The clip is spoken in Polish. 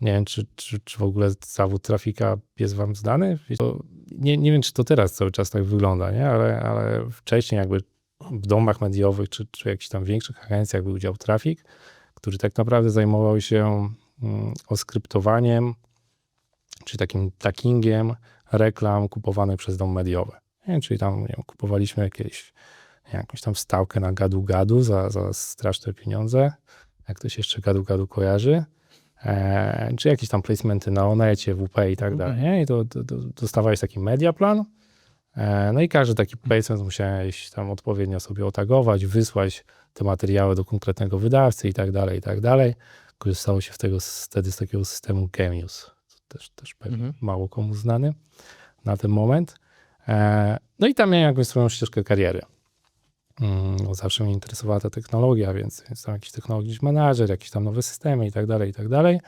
Nie wiem, czy, czy, czy w ogóle zawód trafika jest wam znany. Nie, nie wiem, czy to teraz cały czas tak wygląda, nie? Ale, ale wcześniej jakby w domach mediowych, czy, czy jakichś tam większych agencjach był dział trafik, który tak naprawdę zajmował się mm, oskryptowaniem, czy takim taggingiem reklam kupowanych przez dom mediowy. Nie czyli tam nie wiem, kupowaliśmy jakieś, jakąś tam wstawkę na gadu-gadu za, za straszne pieniądze. Jak ktoś jeszcze gadu-gadu kojarzy. E, czy jakieś tam placementy na Onecie, WP i tak dalej. Nie? I to, to, to dostawałeś taki mediaplan. E, no i każdy taki placement musiałeś tam odpowiednio sobie otagować, wysłać te materiały do konkretnego wydawcy i tak dalej, i tak dalej. Korzystało się tego, wtedy z takiego systemu Genius. Też, też pewnie Mhm. mało komu znany na ten moment. E, no i tam miałem jakąś swoją ścieżkę kariery. Mm, No zawsze mnie interesowała ta technologia, więc, więc tam jakiś technologiczny manager, jakieś tam nowe systemy i tak dalej, i tak dalej.